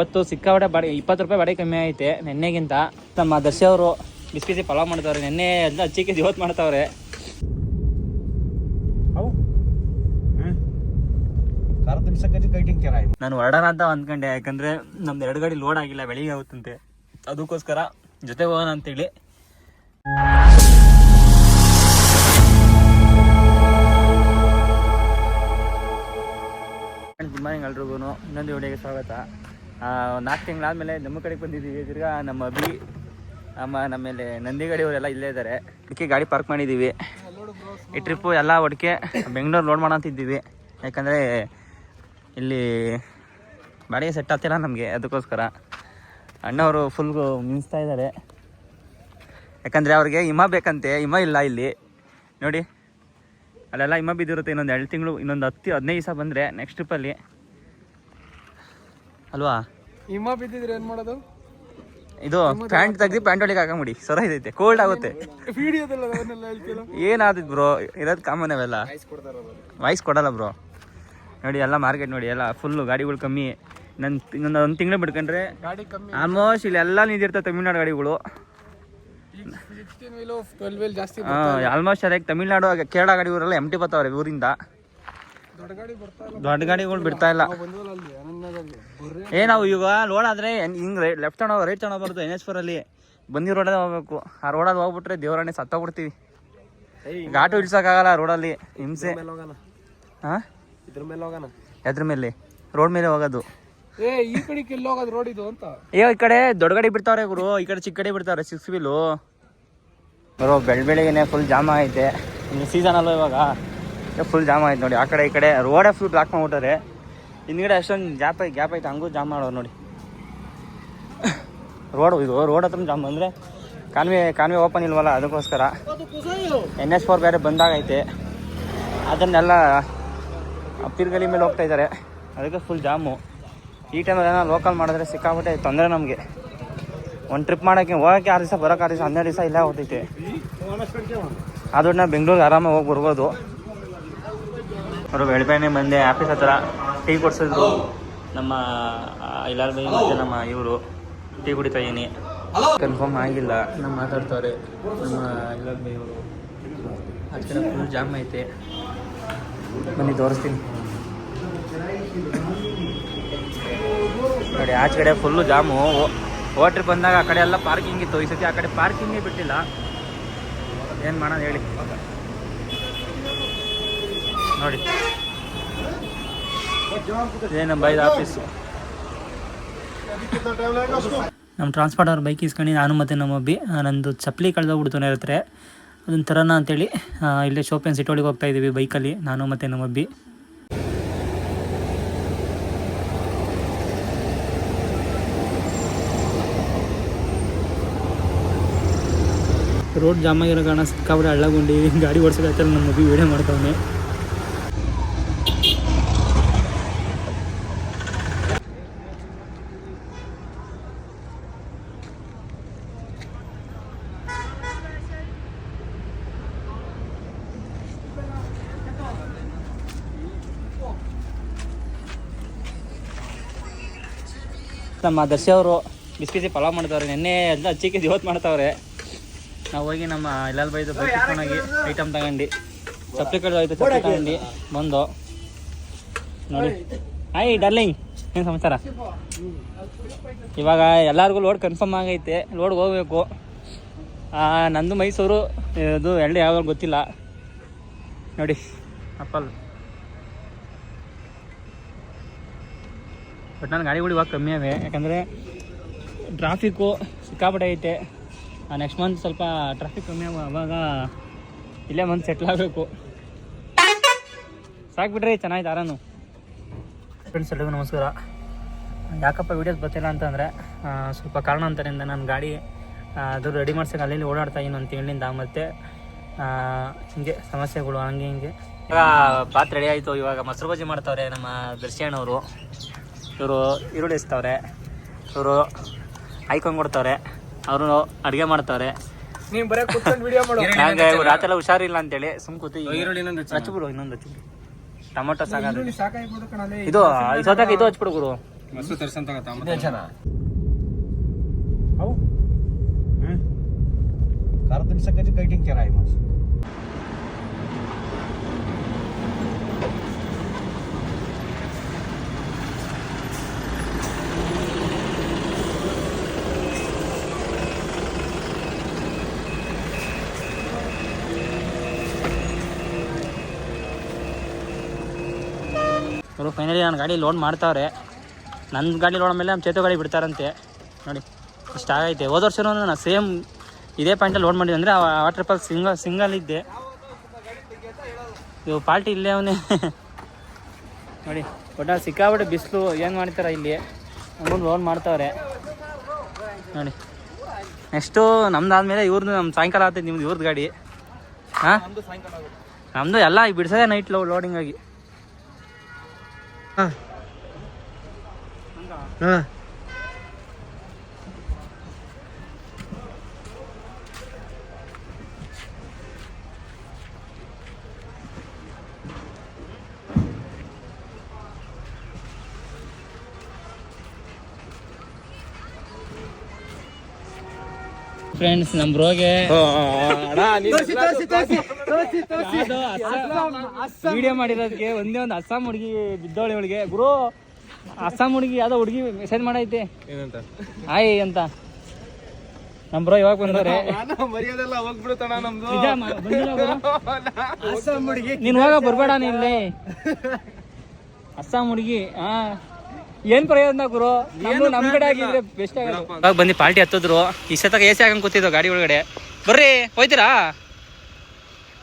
ಇವತ್ತು ಸಿಕ್ಕಾಪಟ್ಟೆ ಬಾಡಿ ಇಪ್ಪತ್ತು ರೂಪಾಯಿ ಬಾಡಿ ಕಮ್ಮಿ ಐತೆ ನೆನ್ನೆಗಿಂತ. ನಮ್ಮ ದರ್ಶಿ ಅವರು ಬಿಸಿ ಬಿಸಿ ಪಲಾವ್ ಮಾಡ್ತಾವ್ರೆ ನೆನ್ನೆ ಎಲ್ಲ ಹಚ್ಚಿಕೆ ಇವತ್ತು ಮಾಡ್ತಾವ್ರೆ. ನಾನು ಹೊರಡೋಣ ಅಂತ ಅಂದ್ಕೊಂಡೆ ಯಾಕಂದ್ರೆ ನಮ್ದು ಎರಡು ಗಾಡಿ ಲೋಡ್ ಆಗಿಲ್ಲ ಬೆಳಿಗ್ಗೆ ಆಗುತ್ತಂತೆ. ಅದಕ್ಕೋಸ್ಕರ ಜೊತೆ ಹೋಗೋಣ ಅಂತೇಳಿ ಗುಡ್ ಮಾರ್ನಿಂಗ್ ಎಲ್ರಿಗೂ ಇನ್ನೊಂದು ವಿಡಿಯೋಗೆ ಸ್ವಾಗತ. ನಾಲ್ಕು ತಿಂಗಳಾದ್ಮೇಲೆ ನಮ್ಮ ಕಡೆಗೆ ಬಂದಿದ್ದೀವಿ ತಿರ್ಗಾ ನಮ್ಮ ಅಭಿ, ನಮ್ಮ ನಮ್ಮೇಲೆ ನಂದಿಗಡಿ ಅವರೆಲ್ಲ ಇಲ್ಲೇ ಇದ್ದಾರೆ ಅದಕ್ಕೆ ಗಾಡಿ ಪಾರ್ಕ್ ಮಾಡಿದ್ದೀವಿ ಈ ಟ್ರಿಪ್ಪು ಎಲ್ಲ ಒಡಕೆ ಬೆಂಗಳೂರು ಲೋಡ್ ಮಾಡೋ ಅಂತಿದ್ದೀವಿ ಯಾಕಂದರೆ ಇಲ್ಲಿ ಬಾಡಿಗೆ ಸೆಟ್ ಆಗ್ತಿಲ್ಲ ನಮಗೆ, ಅದಕ್ಕೋಸ್ಕರ. ಅಣ್ಣವರು ಫುಲ್ ಮಿಂಚ್ತಾ ಇದ್ದಾರೆ ಯಾಕಂದರೆ ಅವ್ರಿಗೆ ಹಿಮ ಬೇಕಂತೆ, ಹಿಮ ಇಲ್ಲ ಇಲ್ಲಿ. ನೋಡಿ, ಅಲ್ಲೆಲ್ಲ ಹಿಮ ಬಿದ್ದಿರುತ್ತೆ. ಇನ್ನೊಂದು ಎರಡು ತಿಂಗಳು, ಇನ್ನೊಂದು ಹತ್ತು, ಹದಿನೈದು ದಿವಸ ಬಂದರೆ ನೆಕ್ಸ್ಟ್ ಟ್ರಿಪ್ಪಲ್ಲಿ ಅಲ್ವಾ? ಹಿಮ ಬಿದ್ದಿದ್ರೆ ಏನ್ ಮಾಡೋದು? ಇದು ಪ್ಯಾಂಟ್ ತೆಗ್ದಿ ಪ್ಯಾಂಟ್ ಒಳಗೆ ಹಾಕೊಂಬಿಡಿ. ಸೊರ ಇದೈತೆ. ಕೋಲ್ಡ್ ಆಗುತ್ತೆ. ವಿಡಿಯೋದಲ್ಲ ಹೇಳ್ತಿಲ್ಲ ಬ್ರೋ ಇರೋದ್ ಕಾಮನ್ ಅವೆಲ್ಲ. ವಾಯ್ಸ್ ಕೊಡಲ್ಲ ಬ್ರೋ ನೋಡಿ ಎಲ್ಲ ಮಾರ್ಕೆಟ್ ನೋಡಿ ಎಲ್ಲ ಫುಲ್ಲು ಗಾಡಿಗಳು ಕಮ್ಮಿ. ನನ್ನ ಇನ್ನೊಂದು ಒಂದು ತಿಂಗಳು ಬಿಡ್ಕೊಂಡ್ರೆ ಆಲ್ಮೋಸ್ಟ್ ಇಲ್ಲೆಲ್ಲ ನಿಂತಿರ್ತವೆ ತಮಿಳ್ನಾಡು ಗಾಡಿಗಳು. ಆಲ್ಮೋಸ್ಟ್ ಅದಕ್ಕೆ ತಮಿಳ್ನಾಡು ಹಾಗೆ ಕೇರಳ ಗಾಡಿಗಳೆಲ್ಲ ಎಂಟಿ ಬರ್ತಾವ್ರೆ ಊರಿಂದ. ದೊಡ್ಡ ಗಾಡಿ ಬರ್ತಾ ಇಲ್ಲ. ದೊಡ್ಡ ಗಾಡಿಗಳು ಬಿಡ್ತಾ ಇಲ್ಲ. ಅಲ್ಲಿ ಏ ನಾವು ಈಗ ಲೋಡ್ ಆದ್ರೆ ಹಿಂಗೆ ಲೆಫ್ಟ್ ತಗೊಂಡು ರೈಟ್ ತಗೊಂಡು ಬರುತ್ತೆ ಎನ್ ಎಚ್ ಫೋರಲ್ಲಿ ಬಂದಿ ರೋಡಲ್ಲಿ ಹೋಗ್ಬೇಕು. ಆ ರೋಡಲ್ಲಿ ಹೋಗ್ಬಿಟ್ರೆ ದೇವರಾಣಿ ಸತ್ತೋಗ್ಬಿಡ್ತೀವಿ ಘಾಟು ಇಳ್ಸೋಕ್ಕಾಗಲ್ಲ ರೋಡಲ್ಲಿ ಹಿಂಸೆ. ಹಾಂ ಇದ್ರ ಮೇಲೆ ಹೋಗೋಣ. ಎದ್ರ ಮೇಲೆ? ರೋಡ್ ಮೇಲೆ ಹೋಗೋದು. ಏ ಈ ಕಡೆ ಎಲ್ಲಿ ಹೋಗೋದು ರೋಡ್ ಇದು ಅಂತ. ಈ ಕಡೆ ದೊಡ್ಡ ಗಾಡಿ ಬಿಡ್ತಾವ್ರೆ ಗುರು ಈ ಕಡೆ ಚಿಕ್ಕ ಕಡೆ ಬಿಡ್ತಾವ್ರೆ ಸಿಕ್ಸ್ ವೀಲು ಬರೋ ಬೆಳ್ ಬೆಳಿಗ್ಗೆನೆ ಫುಲ್ ಜಾಮ್ ಆಗೈತೆ. ಸೀಸನ್ ಅಲ್ಲ ಇವಾಗ? ಫುಲ್ ಜಾಮ್ ಆಯ್ತು ನೋಡಿ ಆ ಕಡೆ ಈ ಕಡೆ ರೋಡೇ ಫುಲ್ ಬ್ಲಾಕ್ ಮಾಡ್ಬಿಟ್ಟಾರೆ. ಹಿಂದ್ಗಡೆ ಅಷ್ಟೊಂದು ಗ್ಯಾಪ್ ಐತೆ ಗ್ಯಾಪ್ ಐತೆ ಹಂಗೂ ಜಾಮ್ ಮಾಡೋರು ನೋಡಿ. ರೋಡ್ ಇದು ರೋಡ್ ಹತ್ರ ಜಾಮ್ ಅಂದರೆ ಕಾನ್ವೆ ಕಾನ್ವೆ ಓಪನ್ ಇಲ್ವಲ್ಲ ಅದಕ್ಕೋಸ್ಕರ. ಎನ್ ಎಸ್ ಫೋರ್ ಬೇರೆ ಬಂದಾಗೈತೆ ಅದನ್ನೆಲ್ಲ ಅಪ್ಪಿರ್ಗಲಿ ಮೇಲೆ ಹೋಗ್ತಾ ಇದ್ದಾರೆ ಅದಕ್ಕೆ ಫುಲ್ ಜಾಮು ಈ ಟೈಮಲ್ಲಿ ಏನೋ ಲೋಕಲ್ ಮಾಡಿದ್ರೆ ಸಿಕ್ಕಾಬಿಟ್ಟೆ ತೊಂದರೆ ನಮಗೆ. ಒಂದು ಟ್ರಿಪ್ ಮಾಡೋಕ್ಕೆ, ಹೋಗೋಕ್ಕೆ ಆರು ದಿವಸ, ಬರೋಕೆ ಆರು ದಿವಸ, ಹನ್ನೆರಡು ದಿವಸ ಇಲ್ಲೇ ಹೋಗ್ತೈತೆ. ಆದ್ರೂ ನಾವು ಬೆಂಗಳೂರಿಗೆ ಆರಾಮಾಗಿ ಹೋಗಿ ಬರ್ಬೋದು. ಅವರು ಬೆಳಬೆನೆ ಬಂದೆ ಆಫೀಸ್ ಹತ್ರ. ಟೀ ಕೊಡ್ಸಿದ್ರು ನಮ್ಮ ಇಲಾಲ್ ಬೈ ಮತ್ತು ನಮ್ಮ ಇವರು. ಟೀ ಕುಡಿತಾ ಇದೀನಿ. ಕನ್ಫರ್ಮ್ ಆಗಿಲ್ಲ. ನಮ್ಮ ಮಾತಾಡ್ತಾರೆ. ನಮ್ಮ ಇಲಾಲ್ ಬೈ ಇವರು. ಅದಕ್ಕೆ ನಮ್ಮ ಫುಲ್ ಜಾಮ್ ಐತೆ. ಬನ್ನಿ ತೋರಿಸ್ತೀನಿ. ನೋಡಿ ಆಚೆ ಕಡೆ ಫುಲ್ಲು ಜಾಮು ಹೋಟ್ರಿಗೆ ಬಂದಾಗ ಆ ಕಡೆ ಎಲ್ಲ ಪಾರ್ಕಿಂಗ್ ಇತ್ತು. ಈ ಸತಿ ಆ ಕಡೆ ಪಾರ್ಕಿಂಗೇ ಬಿಟ್ಟಿಲ್ಲ. ಏನು ಮಾಡೋದು ಹೇಳಿ. ನೋಡಿ. ನಮ್ಮ ಟ್ರಾನ್ಸ್ಪೋರ್ಟ್ ಅವ್ರ ಬೈಕ್ ಇಸ್ಕೊಂಡು ನಾನು ಮತ್ತೆ ನಮ್ಮ ಬಿ ನಂದು ಚಪ್ಪಲಿ ಕಳೆದೋಗ್ಬಿಡ್ತಾನೆ ಇರ್ತಾರೆ ಅದನ್ನ ತರೋಣ ಅಂತೇಳಿ ಇಲ್ಲೇ ಶೋಪಿಯನ್ ಸಿಟೋಳಿಗೆ ಹೋಗ್ತಾ ಇದ್ದೀವಿ ಬೈಕಲ್ಲಿ ನಾನು ಮತ್ತೆ ನಮ್ಮ ಬಿ ರೋಡ್ ಜಾಮ್ ಆಗಿರೋ ಕಾರಣ ಸಿಕ್ಕಾಬಿಟ್ಟು ಹಳ್ಳಗೊಂಡು, ಗಾಡಿ ಓಡಿಸೋದಾಯ್ತಲ್ಲ ನಮ್ಮ ಮಗು ವೀಡಿಯೋ ಮಾಡ್ತಾವನೆ. ನಮ್ಮ ದರ್ಶಿ ಅವರು ಬಿಸಿ ಬಿಸಿ ಪಲಾವ್ ಮಾಡ್ತಾವ್ರೆ ನೆನ್ನೆ ಎಲ್ಲ ಹಚ್ಚಿಕೆ ಇವತ್ತು ಮಾಡ್ತಾವ್ರೆ. ನಾವು ಹೋಗಿ ನಮ್ಮ ಇಲ್ಲಾಲ್ ಬೈದು ಹೋಗಿ ಐಟಮ್ ತಗೊಂಡು. ಚಪ್ಪಲಿ ಕಡೆ ಹೋಯ್ತು ಚಪ್ಪಲಿ ತಗೊಂಡು ಬಂದು. ನೋಡಿ. ಹಾಯ್ ಡಾರ್ಲಿಂಗ್ ಏನು ಸಮಾಚಾರ? ಇವಾಗ ಎಲ್ಲರಿಗೂ ಲೋಡ್ ಕನ್ಫರ್ಮ್ ಆಗೈತೆ. ಲೋಡ್ಗೆ ಹೋಗ್ಬೇಕು. ನಂದು ಮೈಸೂರು ಇದು ಎರಡು ಯಾವಾಗ ಗೊತ್ತಿಲ್ಲ. ನೋಡಿ ಅಪ್ಪಲ್. ಬಟ್ ನಾನು ಗಾಡಿಗಳು ಇವಾಗ ಕಮ್ಮಿ ಅವೆ. ಯಾಕಂದರೆ ಟ್ರಾಫಿಕ್ಕು ಸಿಕ್ಕಾಪಟ್ಟೆ ಐತೆ. ನೆಕ್ಸ್ಟ್ ಮಂತ್ ಸ್ವಲ್ಪ ಟ್ರಾಫಿಕ್ ಕಮ್ಮಿ ಆಗ ಅವಾಗ ಇಲ್ಲೇ ಮಂತ್ ಸೆಟ್ಲ್ ಆಗಬೇಕು. ಸಾಕ್ಬಿಟ್ರಿ ಚೆನ್ನಾಯ್ತು ಆರಾನು ಫ್ರೆಂಡ್ಸ್ ಎಲ್ಲರಿಗೂ ನಮಸ್ಕಾರ. ಯಾಕಪ್ಪ ವೀಡಿಯೋಸ್ ಬರ್ತಿಲ್ಲ ಅಂತಂದರೆ ಸ್ವಲ್ಪ ಕಾರಣಾಂತರದಿಂದ ನನ್ನ ಗಾಡಿ ಅದು ರೆಡಿ ಮಾಡ್ಸೋಕೆ ಅಲ್ಲಿ ಓಡಾಡ್ತಾ ಇದ್ದೀನಿ ಒಂದು ತಿಂಗಳಿಂದ ಮತ್ತು ಹಿಂಗೆ ಸಮಸ್ಯೆಗಳು ಹಂಗೆ ಹಿಂಗೆ. ಇವಾಗ ಪಾತ್ ರೆಡಿ ಆಯಿತು. ಇವಾಗ ಮೊಸರು ಬಜ್ಜಿ ಮಾಡ್ತಾವ್ರೆ ನಮ್ಮ ದರ್ಶನವರು ಇವರು ಈರುಳ್ಳಿ ಇಸ್ತವ್ರೆ ಇವರು ಐಕೊಂಡ್ ಕೊಡ್ತವ್ರೆ. ಅವರು ಅಡುಗೆ ಮಾಡ್ತವ್ರೆ. ನೀವು ಕೂತ್ಕೊಂಡು ವಿಡಿಯೋ ರಾತ್ರೆಲ್ಲ ಹುಷಾರಿಲ್ಲ ಅಂತೇಳಿ ಸುಮ್ ಕೂತು ಈರುಳ್ಳಿ ಇನ್ನೊಂದು ಹಚ್ಬಿಡು ಇನ್ನೊಂದು ಟೊಮೊಟೊ ಸಾಕು ಇದು ಇದು ಹಚ್ಬಿಡು ಗುರು. ಮಸ್ತು ತರ್ಸಂತ ಜನ. ಕೈಟಿಂಗ್ ಕೆರ ನನ್ನ ಗಾಡಿ ಲೋಡ್ ಮಾಡ್ತಾವ್ರೆ. ನನ್ನ ಗಾಡಿ ಲೋಡ್ ಮೇಲೆ ನಮ್ಮ ಚೇತು ಗಾಡಿ ಬಿಡ್ತಾರಂತೆ. ನೋಡಿ, ಇಷ್ಟ ಆಗೈತೆ. ಹೋದ ವರ್ಷನೂ ನಾನು ಸೇಮ್ ಇದೇ ಪಾಯಿಂಟಲ್ಲಿ ಲೋಡ್ ಮಾಡಿದ್ದೆ ಅಂದರೆ ವಾಟರ್ ಫಾಲ್ ಸಿಂಗಲ್ ಸಿಂಗಲ್ ಇದ್ದೆ. ಇವು ಪಾರ್ಟಿ ಇಲ್ಲೇ ಅವನೇ. ನೋಡಿ ಒಟ್ಟ ಸಿಕ್ಕಾಬಿಟ್ಟು ಬಿಸಿಲು. ಏನು ಮಾಡ್ತಾರ ಇಲ್ಲಿ? ನಮ್ಮನ್ನು ಲೋನ್ ಮಾಡ್ತಾವ್ರೆ. ನೋಡಿ ನೆಕ್ಸ್ಟು ನಮ್ದಾದ್ಮೇಲೆ ಇವ್ರದ್ದು ನಮ್ಮ ಸಾಯಂಕಾಲ ಆಗ್ತೈತೆ ನಿಮ್ದು ಇವ್ರದ್ದು ಗಾಡಿ. ಹಾಂ? ನಮ್ಮದು ಎಲ್ಲ ಬಿಡ್ಸೋದೇ ನೈಟ್ ಲೋ ಲೋಡಿಂಗ್ ಆಗಿ ಹಾಂ ಫ್ರೆಂಡ್ಸ್ ನಮ್ ಬ್ರೋಗೆ ವಿಡಿಯೋ ಮಾಡಿರೋದಕ್ಕೆ ಒಂದೇ ಒಂದು ಅಸ್ಸಾಂ ಹುಡುಗಿ ಬಿದ್ದೋಳಿ ಹುಡುಗಿ ಗುರು ಅಸ್ಸಾಂ ಹುಡುಗಿ ಯಾವ್ದೋ ಹುಡುಗಿ ಮೆಸೇಜ್ ಮಾಡೈತೆ. ಹಾಯ್ ಆಯ್ ಅಂತ. ನಮ್ ಬ್ರೋ ಇವಾಗ ಬಂದವ್ರೆ. ನೀನ್ ಹೋಗ ಬರ್ಬೇಡ ನೀನ್ ಇಲ್ಲಿ. ಅಸ್ಸಾಂ ಹುಡುಗಿ ಹಾ. ಏನ್ ಪ್ರಯೋಜನ ಗುರು? ನಾನು ನಮ್ ಕಡೆ ಆಗಿದ್ರೆ ಬೆಸ್ಟ್ ಇವಾಗ ಬಂದಿ ಪಾರ್ಟಿ ಹತ್ತಿದ್ರು. ಇಷ್ಟೊತ್ತಾಗ ಎ ಸಿ ಹಾಕೊಂಡ್ ಕೂತಿದ್ವು ಗಾಡಿ ಒಳಗಡೆ. ಬರ್ರಿ ಹೋಯ್ತೀರಾ?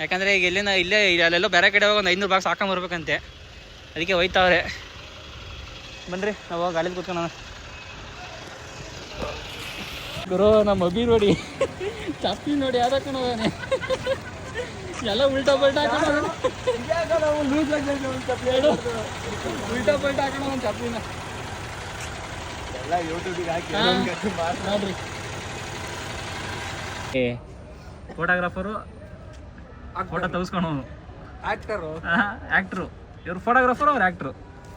ಯಾಕಂದ್ರೆ ಈಗ ಇಲ್ಲಿಂದ ಇಲ್ಲೇ ಅಲ್ಲೆಲ್ಲೋ ಬೇರೆ ಕಡೆ ಹೋಗಿ ಒಂದು ಐನೂರು ಬಾಕ್ಸ್ ಹಾಕೊಂಡ್ ಬರ್ಬೇಕಂತೆ. ಅದಕ್ಕೆ ಹೋಯ್ತಾವ್ರೆ. ಬನ್ರಿ ನಾವು ಗಾಡಿ ಗಾಡಿಲಿ ಕೂತ್ಕೊಳ್ಳೋಣ ಗುರು ನಮ್ಮ ಅಭಿ ನೋಡಿ. ಚಾಪಿ ನೋಡಿ ಯಾರ ಎಲ್ಲ ಉಲ್ಟಾ ಪಲ್ಟಾ ಹಾಕೋಣ ಉಲ್ಟಾ ಪಲ್ಟಾ ಹಾಕೋಣ ಒಂದು ಚಾಪಿನ. ನೋಡ್ರಿ ಏ ಫೋಟೋಗ್ರಾಫರು ಫೋಟೋ ತಗಸ್ಕೊಂಡು ಆಕ್ಟರು ಆ್ಯಕ್ಟ್ರು ಇವ್ರು ಫೋಟೋಗ್ರಾಫರ್ ಅವ್ರು ಆಕ್ಟ್ರು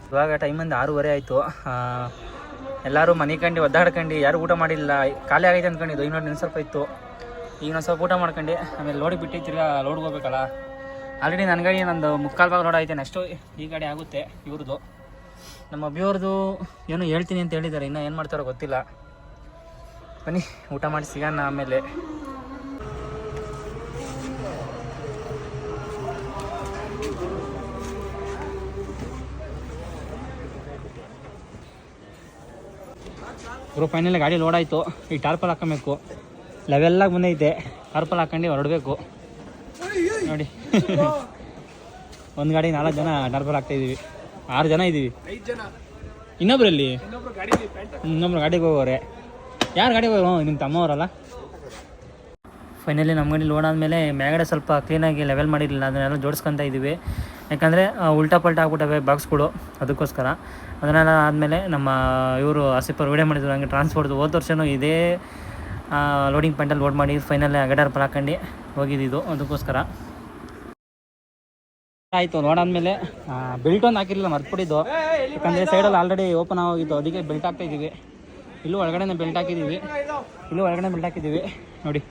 ಇವಾಗ ಟೈಮ್ ಒಂದು ಆರೂವರೆ ಆಯಿತು. ಎಲ್ಲರೂ ಮನೆ ಕಂಡು ಒದ್ದಾಡ್ಕೊಂಡು ಯಾರು ಊಟ ಮಾಡಿಲ್ಲ. ಖಾಲಿ ಆಗೈತೆ ಅಂದ್ಕೊಂಡಿದ್ದು ಇನ್ನೊಂದು ನೆನ್ ಸ್ವಲ್ಪ ಇತ್ತು. ಈಗ ಒಂದು ಸ್ವಲ್ಪ ಊಟ ಮಾಡ್ಕೊಂಡು. ಆಮೇಲೆ ಲೋಡಿಗೆ ಬಿಟ್ಟಿ ತಿರ್ಗಾ ಲೋಡ್ಗೆ ಹೋಗ್ಬೇಕಲ್ಲ. ಆಲ್ರೆಡಿ ನನ್ನ ಗಾಡಿ ನಂದು ಮುಕ್ಕಾಲು ಭಾಗ ಲೋಡ್ ಐತೆ ನೆಕ್ಸ್ಟು ಈ ಗಾಡಿ ಆಗುತ್ತೆ ಇವ್ರದ್ದು ನಮ್ಮ ಅಭಿಯವ್ರದ್ದು ಏನು ಹೇಳ್ತೀನಿ ಅಂತ ಹೇಳಿದ್ದಾರೆ. ಇನ್ನೂ ಏನು ಮಾಡ್ತಾರೋ ಗೊತ್ತಿಲ್ಲ. ಬನ್ನಿ, ಊಟ ಮಾಡಿ ಸಿಗೋಣ ಆಮೇಲೆ. ಬ್ರೋ ಫೈನಲ್ ಗಾಡಿ ಲೋಡ್ ಆಯಿತು. ಈ ಟಾರ್ಪಲ್ ಹಾಕೊಬೇಕು ಲೆವೆಲ್ಲಾಗಿ ಬಂದೈತೆ. ಟಾರ್ಪಲ್ ಹಾಕೊಂಡು ಹೊರಡಬೇಕು. ನೋಡಿ. ಒಂದು ಗಾಡಿ ನಾಲ್ಕು ಜನ ಟಾರ್ಪಲ್ ಹಾಕ್ತಾಯಿದ್ದೀವಿ ಆರು ಜನ ಇದ್ದೀವಿ ಐದ್ ಜನ. ಇನ್ನೊಬ್ರಲ್ಲಿ? ಇನ್ನೊಬ್ರು ಇನ್ನೊಬ್ರು ಗಾಡಿಗೆ ಹೋಗೋರೆ. ಯಾರು ಗಾಡಿಗೆ ಹೋಗೋ ನಿಮ್ಮ ತಮ್ಮವರಲ್ಲ? ಫೈನಲಿ ನಮ್ಮ ಗಡಿ ಲೋಡ್ ಆದಮೇಲೆ ಮೇಗಡೆ ಸ್ವಲ್ಪ ಕ್ಲೀನಾಗಿ ಲೆವೆಲ್ ಮಾಡಿರಲಿಲ್ಲ. ಅದನ್ನೆಲ್ಲ ಜೋಡಿಸ್ಕೊತಾ ಇದ್ದೀವಿ ಯಾಕಂದರೆ ಉಲ್ಟಾ ಪಲ್ಟಾ ಆಗ್ಬಿಟ್ಟವೆ ಬಾಕ್ಸ್ಗಳು ಅದಕ್ಕೋಸ್ಕರ. ಅದನ್ನೆಲ್ಲ ಆದಮೇಲೆ ನಮ್ಮ ಇವರು ಆಸಿಪರ್ ವಿಡಿಯೋ ಮಾಡಿದ್ರು. ಹಂಗೆ ಟ್ರಾನ್ಸ್ಪೋರ್ಟ್ದು ಹೋದ ವರ್ಷವೂ ಇದೇ ಲೋಡಿಂಗ್ ಪಾಯಿಂಟಲ್ಲಿ ಲೋಡ್ ಮಾಡಿ ಫೈನಲ್ ಅಗಡಾರ್ ಪಲ್ ಹಾಕೊಂಡು ಹೋಗಿದ್ದು ಅದಕ್ಕೋಸ್ಕರ. ಆಯಿತು ನೋಡಾದ್ಮೇಲೆ ಆದಮೇಲೆ ಬೆಲ್ಟ್ ಒಂದು ಹಾಕಿರಲಿಲ್ಲ ಮರ್ತ್ಬಿಟ್ಟಿದ್ದು. ಯಾಕಂದರೆ ಸೈಡಲ್ಲಿ ಆಲ್ರೆಡಿ ಓಪನ್ ಆಗೋಗಿತ್ತು ಅದಕ್ಕೆ ಬೆಲ್ಟ್ ಹಾಕ್ತಾ ಇದ್ದೀವಿ. ಇಲ್ಲೂ ಒಳಗಡೆ ಬೆಲ್ಟ್ ಹಾಕಿದ್ದೀವಿ. ಇಲ್ಲೂ ಒಳಗಡೆ ಬೆಲ್ಟ್ ಹಾಕಿದ್ದೀವಿ. ನೋಡಿ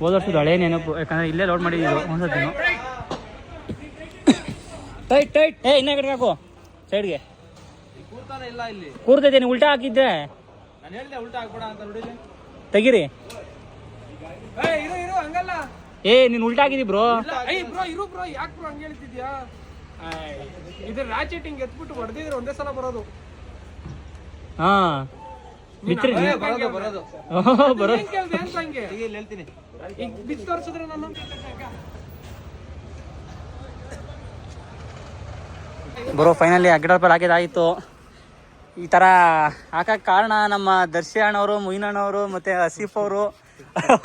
ಹೋದ ವರ್ಷದ ಹಳೆ ನೆನಪು ಯಾಕಂದ್ರೆ ಇಲ್ಲೇ ಲೋಡ್ ಮಾಡಿದ್ದೀವಿ ಒಂದ್ಸತಿನು ಟೈಟ್ ಟೈಟ್. ಏ ಇನ್ನೇ ಕಡೆ ಹಾಕು ಸೈಡ್ಗೆ ಕೂರ್ತೈತೆ ನೀವು ಉಲ್ಟಾ ಹಾಕಿದ್ರೆ ತೆಗೀರಿ. ಏ ನೀನ್ ಇರು ಹಂಗಲ್ಲ ಏ ನೀನು ಉಲ್ಟಾ ಹಾಕಿದಿ ಬ್ರೋ ಬ್ರೋ ಇರು ಬ್ರೋ ಯಾಕೆ ಬ್ರೋ ಹಂಗೆ ಹೇಳ್ತಿದ್ಯಾ ಇದು ರಾಚೆಟಿಂಗ್ ಎತ್ಬಿಟ್ಟು ಹೊಡೆದಿದ್ರೆ ಒಂದೇ ಸಲ ಬರೋದು. ಹಾ. ಬಿತ್ರಿ ಬರೋದು ಬರೋದು. ಬರೋ ಏನ್ ಕೇಳ್ದೆ ಅಂತ ಹಂಗೆ ಹೇಳ್ತೀನಿ. ಈಗ ತೋರ್ಸಿದ್ರೆ ನಾನು? ಬರೋ ಫೈನಲಿ ಅಗ್ಗಡಪಲ್ಲಿ ಹಾಕಿದಾಗಿತ್ತು ಈ ಥರ ಹಾಕಕ್ಕೆ ಕಾರಣ ನಮ್ಮ ದರ್ಶಿ ಅಣ್ಣವರು ಮುಯಿನ್ ಅಣ್ಣವರು ಮತ್ತೆ ಆಸೀಫ್ ಅವರು.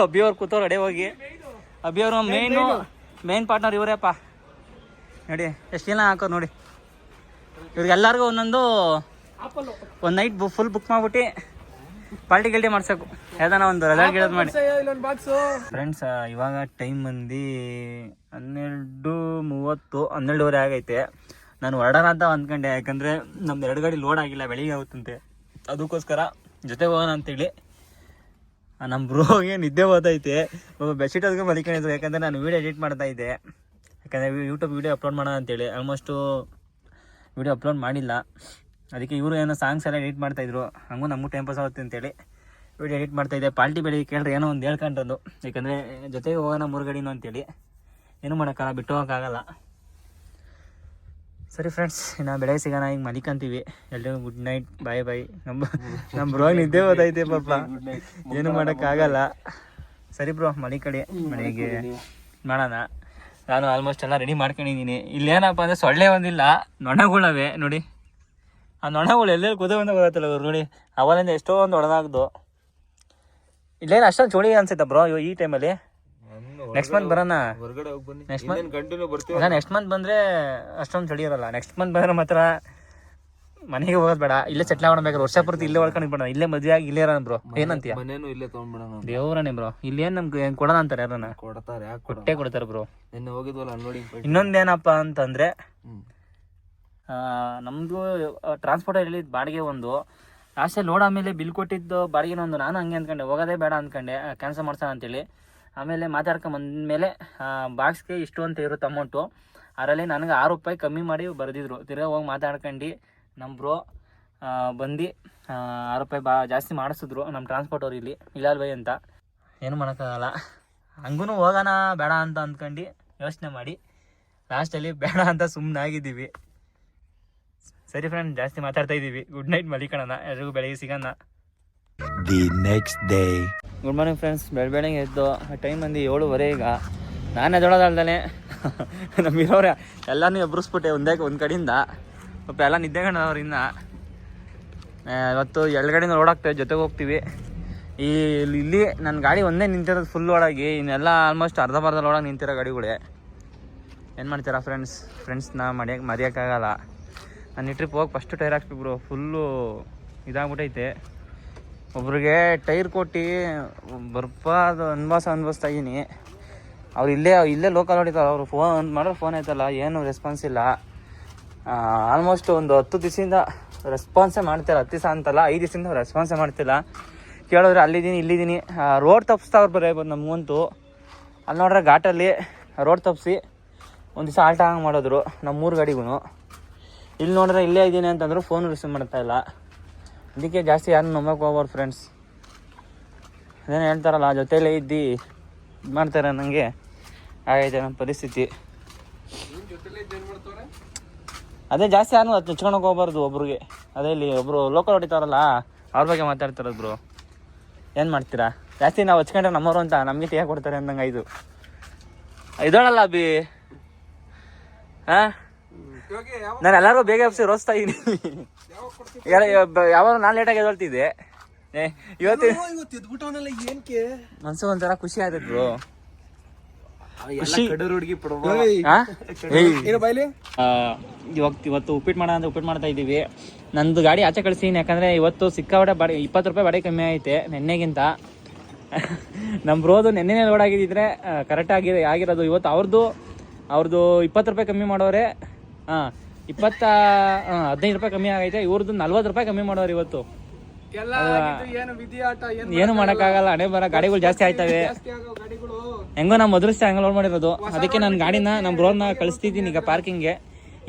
ಅಬ್ಬಿಯವ್ರು ಅವ್ರು ಕೂತವ್ರು ಅಡೆ ಹೋಗಿ. ಅಭಿ ಅವರು ಮೇಯ್ನು ಮೇನ್ ಪಾರ್ಟ್ನರ್ ಇವರೇಪ್ಪ ನೋಡಿ ಎಷ್ಟು ದಿನ ಹಾಕೋರು ನೋಡಿ. ಇವ್ರಿಗೆಲ್ಲರಿಗೂ ಒಂದೊಂದು ಒಂದು ನೈಟ್ ಫುಲ್ ಬುಕ್ ಮಾಡ್ಬಿಟ್ಟು ಪಾರ್ಟಿ ಗಿಲ್ಟಿ ಮಾಡ್ಸೋಕು ಯಾವ್ದಾನ ಒಂದು ರೆಸಾರ್ಟ್ ಗಿಡದ್ ಮಾಡಿ. ಫ್ರೆಂಡ್ಸ್ ಇವಾಗ ಟೈಮ್ ಬಂದು ಹನ್ನೆರಡು ಮೂವತ್ತು ಹನ್ನೆರಡುವರೆ ಆಗೈತೆ. ನಾನು ಹೊರಡೋಣ ಅಂತ ಅಂದ್ಕೊಂಡೆ ಯಾಕಂದರೆ ನಮ್ದು ಎರಡು ಗಾಡಿ ಲೋಡ್ ಆಗಿಲ್ಲ ಬೆಳಿಗ್ಗೆ ಆಗುತ್ತಂತೆ. ಅದಕ್ಕೋಸ್ಕರ ಜೊತೆ ಹೋಗೋಣ ಅಂತೇಳಿ. ನಮ್ಮ ಬ್ರೋಗೆ ನಿದ್ದೆ ಒಬ್ಬ ಬೆಡ್ಶೀಟ್ ಅದಕ್ಕೆ ಮಲಿಕೊಂಡಿದ್ರು ಯಾಕಂದರೆ ನಾನು ವೀಡಿಯೋ ಎಡಿಟ್ ಮಾಡ್ತಾ ಇದ್ದೆ. ಯಾಕಂದರೆ ಯೂಟ್ಯೂಬ್ ವೀಡಿಯೋ ಅಪ್ಲೋಡ್ ಮಾಡೋಣ ಅಂತೇಳಿ. ಆಲ್ಮೋಸ್ಟು ವೀಡಿಯೋ ಅಪ್ಲೋಡ್ ಮಾಡಿಲ್ಲ. ಅದಕ್ಕೆ ಇವರು ಏನೋ ಸಾಂಗ್ಸ್ ಎಲ್ಲ ಎಡಿಟ್ ಮಾಡ್ತಾಯಿದ್ರು ಹಂಗೂ ನಮಗೂ ಟೈಮ್ ಪಾಸ್ ಆಗುತ್ತೆ ಅಂತೇಳಿ ವೀಡಿಯೋ ಎಡಿಟ್ ಮಾಡ್ತಾಯಿದ್ದೆ ಪಾಲ್ಟಿ ಬೆಳಿಗ್ಗೆ ಕೇಳಿದ್ರೆ ಏನೋ ಒಂದು ಹೇಳ್ಕೊಂಡ್ರು ಯಾಕಂದರೆ ಜೊತೆಗೆ ಹೋಗೋಣ ಮೂರು ಅಂತೇಳಿ. ಏನೂ ಮಾಡೋಕ್ಕಲ್ಲ ಬಿಟ್ಟು ಹೋಗೋಕ್ಕಾಗಲ್ಲ. ಸರಿ ಫ್ರೆಂಡ್ಸ್ ಇನ್ನು ಬೆಳಗ್ಗೆ ಸಿಗೋಣ, ಈಗ ಮಲಿಕಂತೀವಿ. ಎಲ್ಲರೂ ಗುಡ್ ನೈಟ್ ಬಾಯ್ ಬಾಯ್ ನಮ್ಮ ನಮ್ಮ ಬ್ರೋ ನಿದ್ದೆ ಓದೈತೆ ಪಾಪ. ಏನು ಮಾಡೋಕ್ಕಾಗಲ್ಲ. ಸರಿ ಬ್ರೋ ಮಲಿಕಡೆ, ಮನೆಗೆ ಮಾಡೋಣ. ನಾನು ಆಲ್ಮೋಸ್ಟ್ ಎಲ್ಲ ರೆಡಿ ಮಾಡ್ಕೊಂಡಿದ್ದೀನಿ. ಇಲ್ಲೇನಪ್ಪ ಅಂದರೆ ಸೊಳ್ಳೆ ಒಂದಿಲ್ಲ, ನೊಣಗಳವೆ, ನೋಡಿ. ಆ ನೊಣಗಳು ಎಲ್ಲೆಲ್ಲಿ ಕೂದೋ ಅಂತ ಗೊತ್ತಲ್ಲ ಇವ್ರು, ನೋಡಿ. ಅವಲಿಂದ ಎಷ್ಟೋ ಒಂದು ಹೊಡೆದಾಗ್ದು ಇಲ್ಲೇನು ಅಷ್ಟೊಂದು ಚೋಳಿ ಅನ್ಸುತ್ತೆ ಬ್ರೋ ಈ ಟೈಮಲ್ಲಿ ನೆಕ್ಸ್ಟ್ ಮಂತ್ ಬರೋಣ. ಹೊರಗಡೆ ಹೋಗಿ ಬನ್ನಿ. ನೆಕ್ಸ್ಟ್ ಮಂತ್ ಕಂಟಿನ್ಯೂ ಬರ್ತೀವಿ ನೆಕ್ಸ್ಟ್ ಮಂತ್ ಬಂದ್ರೆ ಅಷ್ಟೊಂದು ಚಳಿ ಇರಲ್ಲ ನೆಕ್ಸ್ಟ್ ಮಂತ್ ಬಂದ್ರೆ ಮಾತ್ರ ಮನೆಗೆ ಹೋಗೋದು ಬೇಡ. ಇಲ್ಲೇ ಸೆಟ್ಲ್ ಮಾಡ್ಬೇಕಾದ್ರೆ ವರ್ಷ ಪೂರ್ತಿ ಇಲ್ಲೇ ಒಳ್ಕೊಂಡು ಬಿಡೋಣ ಇಲ್ಲೇ ಮದುವೆ ಆಗಿ ಇಲ್ಲೇ ಇರೋಣ ಬ್ರೋ. ಏನಂತೀಯ? ಮನೇನು ಇಲ್ಲೇ ತಗೊಂಡ್ಬಿಡೋಣ ದೇವ್ರನೇ ಬ್ರೋ. ಇಲ್ಲೇನು ನಮ್ಗೆ ಏನು ಕೊಡೋಣ ಅಂತಾರೆ ಯಾರನ್ನ? ಕೊಡ್ತಾರೆ ಯಾಕೆ ಕೊಟ್ಟೆ ಕೊಡ್ತಾರೆ ಬ್ರೋ. ನಿನ್ನೆ ಹೋಗಿದ್ವಲ್ಲ ನೋಡಿ ಇನ್ನೊಂದೇನಪ್ಪ ಅಂತಂದರೆ ನಮ್ಮದು ಟ್ರಾನ್ಸ್ಪೋರ್ಟ್ ಹೇಳಿ ಬಾಡಿಗೆ ಒಂದು. ಲಾಸ್ಟಲ್ಲಿ ಲೋಡ್ ಆಮೇಲೆ ಬಿಲ್ ಕೊಟ್ಟಿದ್ದು ಬಾಡಿಗೆನ ಒಂದು ನಾನು ಹಂಗೆ ಅಂದ್ಕೊಂಡೆ. ಹೋಗೋದೇ ಬೇಡ ಅಂದ್ಕೊಂಡೆ. ಕ್ಯಾನ್ಸಲ್ ಮಾಡ್ಸೋಣ ಅಂತೇಳಿ. ಆಮೇಲೆ ಮಾತಾಡ್ಕೊಂಡು ಬಂದಮೇಲೆ ಬಾಕ್ಸ್ಗೆ ಇಷ್ಟು ಅಂತ ಇರುತ್ತೆ ಅಮೌಂಟು ಅದರಲ್ಲಿ ನನಗೆ ಆರು ರೂಪಾಯಿ ಕಮ್ಮಿ ಮಾಡಿ ಬರೆದಿದ್ರು. ತಿರ್ಗಾ ಹೋಗಿ ಮಾತಾಡ್ಕೊಂಡು ನಮ್ಮ ಬ್ರೋ ಬಂದು ಆರು ರೂಪಾಯಿ ಬಾ, ಜಾಸ್ತಿ ಮಾಡಿಸಿದ್ರು ನಮ್ಮ ಟ್ರಾನ್ಸ್ಪೋರ್ಟ್ ಅವ್ರು ಇಲ್ಲಿ ಇಲಾಲ್ ಬೈ ಅಂತ. ಏನು ಮಾಡೋಕ್ಕಾಗಲ್ಲ. ಹಂಗೂ ಹೋಗೋಣ, ಬೇಡ ಅಂತ ಅಂದ್ಕೊಂಡು ಯೋಚನೆ ಮಾಡಿ. ಲಾಸ್ಟಲ್ಲಿ ಬೇಡ ಅಂತ ಸುಮ್ಮನೆ ಆಗಿದ್ದೀವಿ. ಸರಿ ಫ್ರೆಂಡ್ ಜಾಸ್ತಿ ಮಾತಾಡ್ತಾ ಇದ್ದೀವಿ ಗುಡ್ ನೈಟ್ ಮಲಿಕಣನ ಎಲ್ರಿಗೂ ಬೆಳಗ್ಗೆ ಸಿಗೋಣ. The next day. Good morning friends ಬೆಳ ಬೆಳಗ್ಗೆ ಎದ್ದು ಟೈಮ್ ಬಂದು ಏಳುವರೆ ಈಗ. ನಾನು ಎದ್ದೊಳೋದಲ್ದೇ ನಮ್ಮ ಇರೋರೆ ಎಲ್ಲನೂ ಎಬ್ರಿಸ್ಬಿಟ್ಟೆ ಒಂದೇ ಒಂದು ಕಡೆಯಿಂದ. ಪಾಪ ಎಲ್ಲ ನಿದ್ದೆ ಇನ್ನು. ಇವತ್ತು ಎಳ್ಗಡೆಯಿಂದ ಓಡಾಕ್ತೇವೆ ಜೊತೆಗೆ ಹೋಗ್ತೀವಿ. ಈ ಇಲ್ಲಿ ನನ್ನ ಗಾಡಿ ಒಂದೇ ನಿಂತಿರೋದು ಫುಲ್ ಒಳಗೆ ಇನ್ನೆಲ್ಲ ಆಲ್ಮೋಸ್ಟ್ ಅರ್ಧ ಬರ್ಧ ಒಳಗೆ ನಿಂತಿರೋ ಗಾಡಿಗಳೇ. ಏನು ಮಾಡ್ತೀರಾ ಫ್ರೆಂಡ್ಸ್ ಫ್ರೆಂಡ್ಸ್ನ ಮಡಿಯಕ್ಕೆ ಮರೆಯೋಕ್ಕಾಗಲ್ಲ ನಾನು ಈ ಟ್ರಿಪ್ ಹೋಗಿ ಫಸ್ಟು ಟೈರ್ ಹಾಕ್ಸ್ಬಿಟ್ಟು ಫುಲ್ಲು ಇದಾಗ್ಬಿಟ್ಟೈತೆ ಒಬ್ರಿಗೆ ಟೈರ್ ಕೊಟ್ಟು ಬರ್ಪಾದು ಅನ್ಭಾಸ ಅನ್ಭವಿಸ್ತಾ ಇದ್ದೀನಿ ಅವ್ರು ಇಲ್ಲೇ ಇಲ್ಲೇ ಲೋಕಲ್ ಹೊಡಿತಾರೆ. ಅವರು ಫೋನ್ ಮಾಡಿದ್ರೆ ಫೋನ್ ಆಯ್ತಲ್ಲ, ಏನು ರೆಸ್ಪಾನ್ಸ್ ಇಲ್ಲ. ಆಲ್ಮೋಸ್ಟ್ ಒಂದು ಹತ್ತು ದಿವಸದಿಂದ ರೆಸ್ಪಾನ್ಸೇ ಮಾಡ್ತಿಲ್ಲ. ಹತ್ತು ದಿವಸ ಅಂತಲ್ಲ, ಐದು ದಿವಸದಿಂದ ರೆಸ್ಪಾನ್ಸೇ ಮಾಡ್ತಿಲ್ಲ. ಕೇಳಿದ್ರೆ ಅಲ್ಲಿದ್ದೀನಿ, ಇಲ್ಲಿದ್ದೀನಿ. ರೋಡ್ ತಪ್ಪಿಸ್ತಾವ್ರು ಬರೋ ಬಂದು ನಮಗಂತೂ ಅಲ್ಲಿ ನೋಡ್ರೆ ಘಾಟಲ್ಲಿ ರೋಡ್ ತಪ್ಪಿಸಿ ಒಂದು ದಿವಸ ಆಲ್ಟ ಹಂಗೆ ಮಾಡಿದ್ರು ನಮ್ಮ ಮೂರು ಗಾಡಿಗೂ ಇಲ್ಲಿ ನೋಡಿದ್ರೆ ಇಲ್ಲೇ ಇದ್ದೀನಿ ಅಂತಂದ್ರು ಫೋನ್ ರಿಸೀವ್ ಮಾಡ್ತಾ ಇಲ್ಲ. ಅದಕ್ಕೆ ಜಾಸ್ತಿ ಯಾರು ನಂಬಕ್ಕೆ ಹೋಗ್ಬಾರ್ದು ಫ್ರೆಂಡ್ಸ್ ಅದೇನು ಹೇಳ್ತಾರಲ್ಲ, ಜೊತೆಲೇ ಇದ್ದು ಇದು ಮಾಡ್ತಾರೆ ನನಗೆ ಆಗೈತೆ ನಮ್ಮ ಪರಿಸ್ಥಿತಿ. ಅದೇ ಜಾಸ್ತಿ ಯಾರು ಹಚ್ಕೊಳಕ್ಕೆ ಹೋಗ್ಬಾರ್ದು ಒಬ್ರಿಗೆ. ಅದೇ ಇಲ್ಲಿ ಒಬ್ಬರು ಲೋಕಲ್ ಹೊಡಿತಾರಲ್ಲ, ಅವ್ರ ಬಗ್ಗೆ ಮಾತಾಡ್ತಾರೆ ಬ್ರೋ ಏನು ಮಾಡ್ತೀರಾ? ಜಾಸ್ತಿ ನಾವು ಹಚ್ಕೊಂಡ್ರೆ ನಮ್ಮವರು ಅಂತ ನಮಗೆ ಟೀ ಕೊಡ್ತಾರೆ ಅಂದಂಗೆ ಇದು ಇದೊಳಲ್ಲ ಬಿ ಹಾಂ? ನಾನು ಎಲ್ಲರಿಗೂ ಬೇಗ ಎಬ್ಸಿ ರೋಸ್ತಾ ಇದ್ದೀನಿ ಯಾವಾಗ ನಾನು ಲೇಟಾಗಿ ಎದ್ದೇಳ್ತಿದ್ದೆ. ಏ ಇವತ್ತು ಮನ್ಸು ಒಂಥರ ಖುಷಿ ಆಯಿತು ಬ್ರೋ. ಇವಾಗ ಇವತ್ತು ಉಪ್ಪಿಟ್ಟು ಮಾಡೋಣ ಅಂತ ಉಪ್ಪಿಟ್ಟು ಮಾಡ್ತಾ ಇದ್ದೀವಿ. ನಂದು ಗಾಡಿ ಆಚೆ ಕಳ್ಸೀನಿ ಯಾಕಂದ್ರೆ ಇವತ್ತು ಸಿಕ್ಕಾಪಟ್ಟೆ ಬಾಡಿ ಇಪ್ಪತ್ತು ರೂಪಾಯಿ ಬಾಡಿ ಕಮ್ಮಿ ಐತೆ ನೆನ್ನೆಗಿಂತ. ನಮ್ಮ ಬ್ರೋದು ನೆನ್ನೆನೇ ಲೋಡ್ ಆಗಿದ್ದಿದ್ರೆ ಕರೆಕ್ಟ್ ಆಗಿ ಆಗಿರೋದು ಇವತ್ತು ಅವ್ರದ್ದು ಅವ್ರದ್ದು ಇಪ್ಪತ್ತು ರೂಪಾಯಿ ಕಮ್ಮಿ ಮಾಡೋರೆ. ಹಾಂ ಇಪ್ಪತ್ತ ಹಾಂ ಹದಿನೈದು ರೂಪಾಯಿ ಕಮ್ಮಿ ಆಗೈತೆ. ಇವ್ರದ್ದು ನಲ್ವತ್ತು ರೂಪಾಯಿ ಕಮ್ಮಿ ಮಾಡೋರು ಇವತ್ತು. ಎಲ್ಲ ಆಗಿದ್ದು ಏನು ವಿಧಿ ಆಟ ಏನು ಏನು ಮಾಡೋಕ್ಕಾಗಲ್ಲ. ಹಣೆ ಬರ ಗಾಡಿಗಳು ಜಾಸ್ತಿ ಆಯ್ತವೆ. ಜಾಸ್ತಿ ಆಗೋ ಗಾಡಿಗಳು. ಹೆಂಗೋ ನಮ್ಮ ಅದೃಷ್ಟ ಹಂಗ ಲೋಡ್ ಮಾಡಿರೋದು. ಅದಕ್ಕೆ ನಾನು ಗಾಡಿನ ನಮ್ಮ ಬ್ರೋನ ಕಳಿಸ್ತಿದ್ದೀನಿ ಈಗ ಪಾರ್ಕಿಂಗ್ಗೆ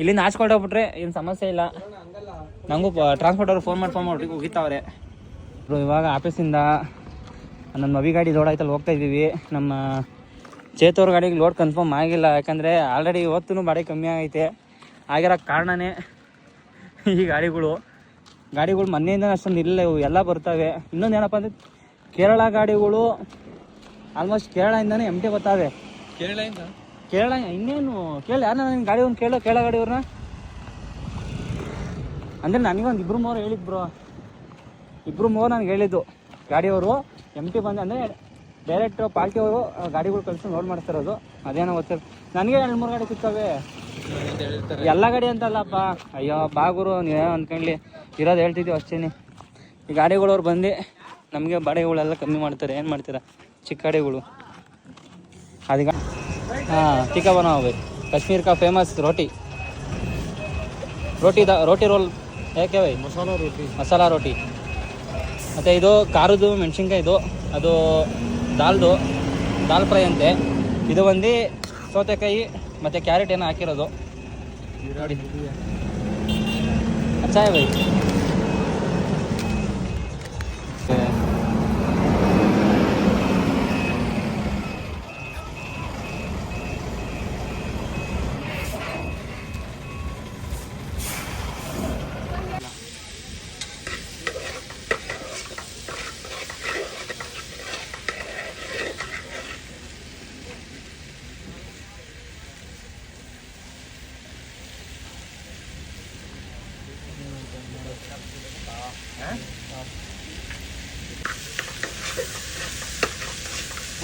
ಇಲ್ಲಿಂದ ಹಾಸ್ಕೊಟ್ಟೋಗ್ಬಿಟ್ರೆ ಏನು ಸಮಸ್ಯೆ ಇಲ್ಲ. ನಂಗು ನನಗೂ ಟ್ರಾನ್ಸ್ಪೋರ್ಟ್ ಅವ್ರು ಫೋನ್ ಮಾಡಿ ಫೋನ್ ಮಾಡಿ ಹೋಗಿತ್ತವ್ರೆ. ಬ್ರೋ ಇವಾಗ ಆಫೀಸಿಂದ ನನ್ನ ಮವಿ ಗಾಡಿ ಲೋಡ್ ಆಯ್ತಲ್ಲಿ ಹೋಗ್ತಾ ಇದ್ದೀವಿ. ನಮ್ಮ ಚೇತೋರ್ ಗಾಡಿಗೆ ಲೋಡ್ ಕನ್ಫರ್ಮ್ ಆಗಿಲ್ಲ. ಯಾಕಂದರೆ ಆಲ್ರೆಡಿ ಇವತ್ತೂ ಬಾಡಿಗೆ ಕಮ್ಮಿ ಆಗೈತೆ. ಆಗಿರೋ ಕಾರಣನೇ ಈ ಗಾಡಿಗಳು. ಗಾಡಿಗಳು ಮೊನ್ನೆಯಿಂದ ಅಷ್ಟೊಂದು ಇಲ್ಲ ಇವು ಎಲ್ಲ ಬರ್ತವೆ. ಇನ್ನೊಂದು ಏನಪ್ಪ ಅಂದರೆ ಕೇರಳ ಗಾಡಿಗಳು ಆಲ್ಮೋಸ್ಟ್ ಕೇರಳದಿಂದನೇ ಎಂ ಟಿ ಬರ್ತಾವೆ. ಕೇರಳದಿಂದ? ಕೇರಳ ಇನ್ನೇನು ಕೇಳಿ ಯಾರನ್ನ ನಿನ್ನ ಗಾಡಿ ಒಂದು ಕೇಳೋ ಕೇರಳ ಗಾಡಿಯವ್ರನ್ನ ಅಂದರೆ ನನಗೊಂದು ಇಬ್ಬರು ಮೂವರು ಹೇಳಿದ್ದು ಬ್ರೋ. ಇಬ್ಬರು ಮೂವರು ನನಗೆ ಹೇಳಿದ್ದು. ಗಾಡಿಯವರು ಎಂ ಟಿ ಬಂದು ಅಂದರೆ ಡೈರೆಕ್ಟ್ ಪಾರ್ಟಿಯವರು ಗಾಡಿಗಳು ಕಳಿಸಿ ಲೋಡ್ ಮಾಡ್ತಿರೋದು. ಅದೇನೋ ಗೊತ್ತಿಲ್ಲ. ನನಗೆ ಎರಡು ಮೂರು ಗಾಡಿ ಸಿಗ್ತವೆ. ಎಲ್ಲ ಕಡೆ ಅಂತಲ್ಲಪ್ಪ. ಅಯ್ಯೋ ಬಾಗುರು ನೀವೇ ಅಂದ್ಕೊಂಡ್ಲಿ ಇರೋದು ಹೇಳ್ತಿದ್ದೀವಿ ಅಷ್ಟೇನೆ. ಈ ಗಾಡಿಗಳವ್ರು ಬಂದು ನಮಗೆ ಬಾಡಿಗೆಗಳೆಲ್ಲ ಕಮ್ಮಿ ಮಾಡ್ತಾರೆ. ಏನು ಮಾಡ್ತೀರಾ? ಚಿಕ್ಕ ಗಾಡಿಗಳು. ಅದೀಗ ಹಾಂ ಬನ ಹೋಗ್ಬೇಕು ಕಾಶ್ಮೀರ್ ಕಾ famous roti. Roti the roti roll ಯಾಕೆ ಬೈ ಮಸಾಲ ರೋಟಿ. ಮಸಾಲ ರೋಟಿ. ಮತ್ತು ಇದು ಖಾರದ್ದು ಮೆಣಸಿನ್ಕಾಯಿ ಇದು. ಅದು ದಾಲ್ದು. ದಾಲ್ ಫ್ರೈ ಅಂತೆ. ಇದು ಬಂದು ಸೌತೆಕಾಯಿ ಮತ್ತು ಕ್ಯಾರೆಟ್ ಏನೋ ಹಾಕಿರೋದು. ನೋಡಿ. ಬೈ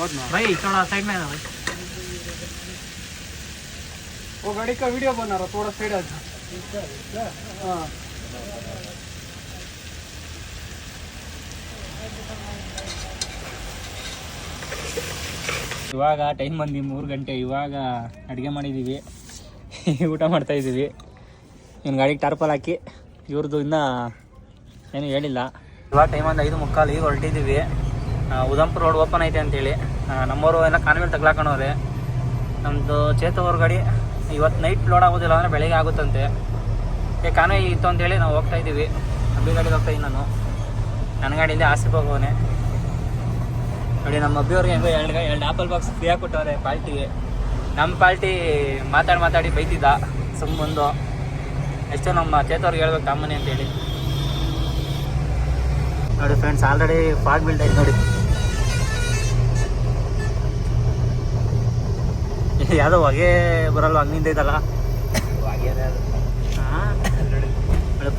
भाई भाई थोड़ा साइड में भाई वो गाड़ी का वीडियो बना रहा थोड़ा साइड आ हाँ ಇವಾಗ ಟೈಮ್ ಬಂದು ಮೂರು ಗಂಟೆ ಇವಾಗ ಅಡುಗೆ ಮಾಡಿದ್ದೀವಿ ಊಟ ಮಾಡ್ತಾ ಇದ್ದೀವಿ ಇವ್ನ ಗಾಡಿಗೆ ಟಾರ್ಪಲ್ ಹಾಕಿ ಇವ್ರದ್ದು ಇನ್ನೂ ಏನು ಹೇಳಿಲ್ಲ ಇವಾಗ ಟೈಮ್ ಒಂದು ಐದು ಮುಕ್ಕಾಲು ಈಗ ಹೊರಟಿದ್ದೀವಿ ಉದಂಪುರ ರೋಡ್ ಓಪನ್ ಐತೆ ಅಂತೇಳಿ. ನಮ್ಮವರು ಎಲ್ಲ ಕಾನ್ವೆಲ್ ತಗ್ಲಾಕೊಂಡವ್ರೆ ನಮ್ಮದು ಚೇತವ್ರ ಗಾಡಿ ಇವತ್ತು ನೈಟ್ ಲೋಡ್ ಆಗೋದಿಲ್ಲ ಅಂದರೆ ಬೆಳಗ್ಗೆ ಆಗುತ್ತಂತೆ. ಏ, ಕಾನ್ವೆ ಇತ್ತು ಅಂತೇಳಿ ನಾವು ಹೋಗ್ತಾ ಇದ್ದೀವಿ. ಅಬ್ಬಿ ಗಾಡಿಗೆ ಹೋಗ್ತಾ ಇದ್ದೀನಿ ನಾನು. ನನ್ನ ಗಾಡಿಯಿಂದ ಆಸಿಫ್ ಹೋಗೋನೆ ನೋಡಿ, ನಮ್ಮ ಅಬ್ಬಿಯವ್ರಿಗೆ ಹೆಂಗೋ ಎರಡು ಎರಡು ಆಪಲ್ ಬಾಕ್ಸ್ ಫ್ರೀಯಾಗಿ ಕೊಟ್ಟವ್ರೆ ಪಾಲ್ಟಿಗೆ ನಮ್ಮ ಪಾಲ್ಟಿ ಮಾತಾಡಿ ಮಾತಾಡಿ ಬೈತಿದ್ದ. ಸುಮ್ಮ ಬಂದು. ಎಷ್ಟೋ ನಮ್ಮ ಚೇತವ್ರಿಗೆ ಹೇಳ್ಬೇಕು ತಮ್ಮನೆ ಅಂತೇಳಿ. ನೋಡಿ ಫ್ರೆಂಡ್ಸ್ ಆಲ್ರೆಡಿ ಫಾಗ್ ಬಿಲ್ಡ್ ಆಯ್ತು ನೋಡಿ. ಯಾವುದೋ ಹೊಗೆ ಬರಲ್ವ ಹಂಗಿಂದ ಇದಲ್ಲ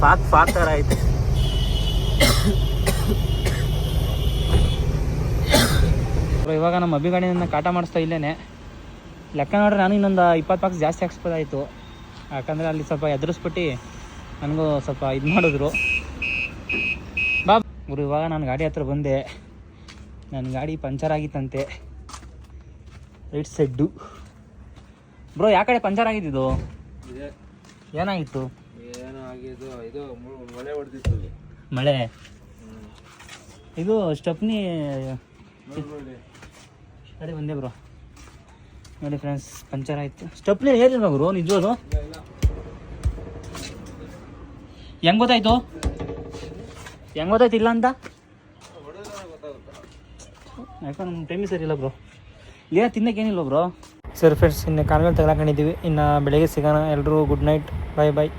ಫಾಗ್ ಫಾಗ್ ಥರ ಐತೆ. ಇವಾಗ ನಮ್ಮ ಅಬ್ಬಿ ಗಾಡಿನ ಕಾಟ ಮಾಡಿಸ್ತಾ ಇಲ್ಲೇನೆ. ಲೆಕ್ಕ ನೋಡ್ರೆ ನಾನು ಇನ್ನೊಂದು ಇಪ್ಪತ್ತು ಪಾಕ್ಸ್ ಜಾಸ್ತಿ ಹಾಕ್ಸ್ಬೋದಾಯಿತು ಯಾಕಂದರೆ ಅಲ್ಲಿ ಸ್ವಲ್ಪ ಎದುರಿಸ್ಬಿಟ್ಟು ನನಗೂ ಸ್ವಲ್ಪ ಇದು ಮಾಡಿದ್ರು. ಬಾ. ಗುರು ಇವಾಗ ನಾನು ಗಾಡಿ ಹತ್ರ ಬಂದೆ. ನನ್ನ ಗಾಡಿ ಪಂಚರ್ ಆಗಿತ್ತಂತೆ. ರೈಟ್ ಸೆಡ್ಡು ಬ್ರೋ ಯಾಕಡೆ ಪಂಚರ್ ಆಗಿದ್ದು? ಇದೆ. ಏನಾಗಿತ್ತು? ಏನೋ ಆಗಿದ್ದು ಇದು ಮು- ಮಳೆ ಹೊಡೆದಿತ್ತು. ಮಳೆ? ಇದು ಸ್ಟೆಪ್ನಿ ನೋಡಿ ಗಾಡಿ ಬಂದೆ ಬ್ರೋ. ನೋಡಿ ಫ್ರೆಂಡ್ಸ್ ಪಂಚರ್ ಆಯ್ತು. ಸ್ಟೆಪ್ನಿ ಬ್ರೋ ಗುರು ನಿಜವಾದು ಹೆಂಗ್ ಗೊತ್ತಾಯ್ತು? ಹೆಂಗ್ ಗೊತ್ತಾಯ್ತು ಇಲ್ಲ ಅಂತ? ಯಾಕಂದ್ರೆ ನಮ್ಮ ಟೈಮಿ ಸರಿ ಇಲ್ಲ ಬ್ರೋ ತಿನ್ನಕ್ಕೆ ಏನಿಲ್ಲ ಬ್ರೋ? ಸರಿ ಫ್ರೆಂಡ್ಸ್ ಇನ್ನು ಕಾನ್ವೆಲ್ ತಗೊಳಕೊಂಡಿದ್ದೀವಿ ಇನ್ನು ಬೆಳಗ್ಗೆ ಸಿಗೋಣ ಎಲ್ಲರೂ ಗುಡ್ ನೈಟ್ ಬಾಯ್ ಬಾಯ್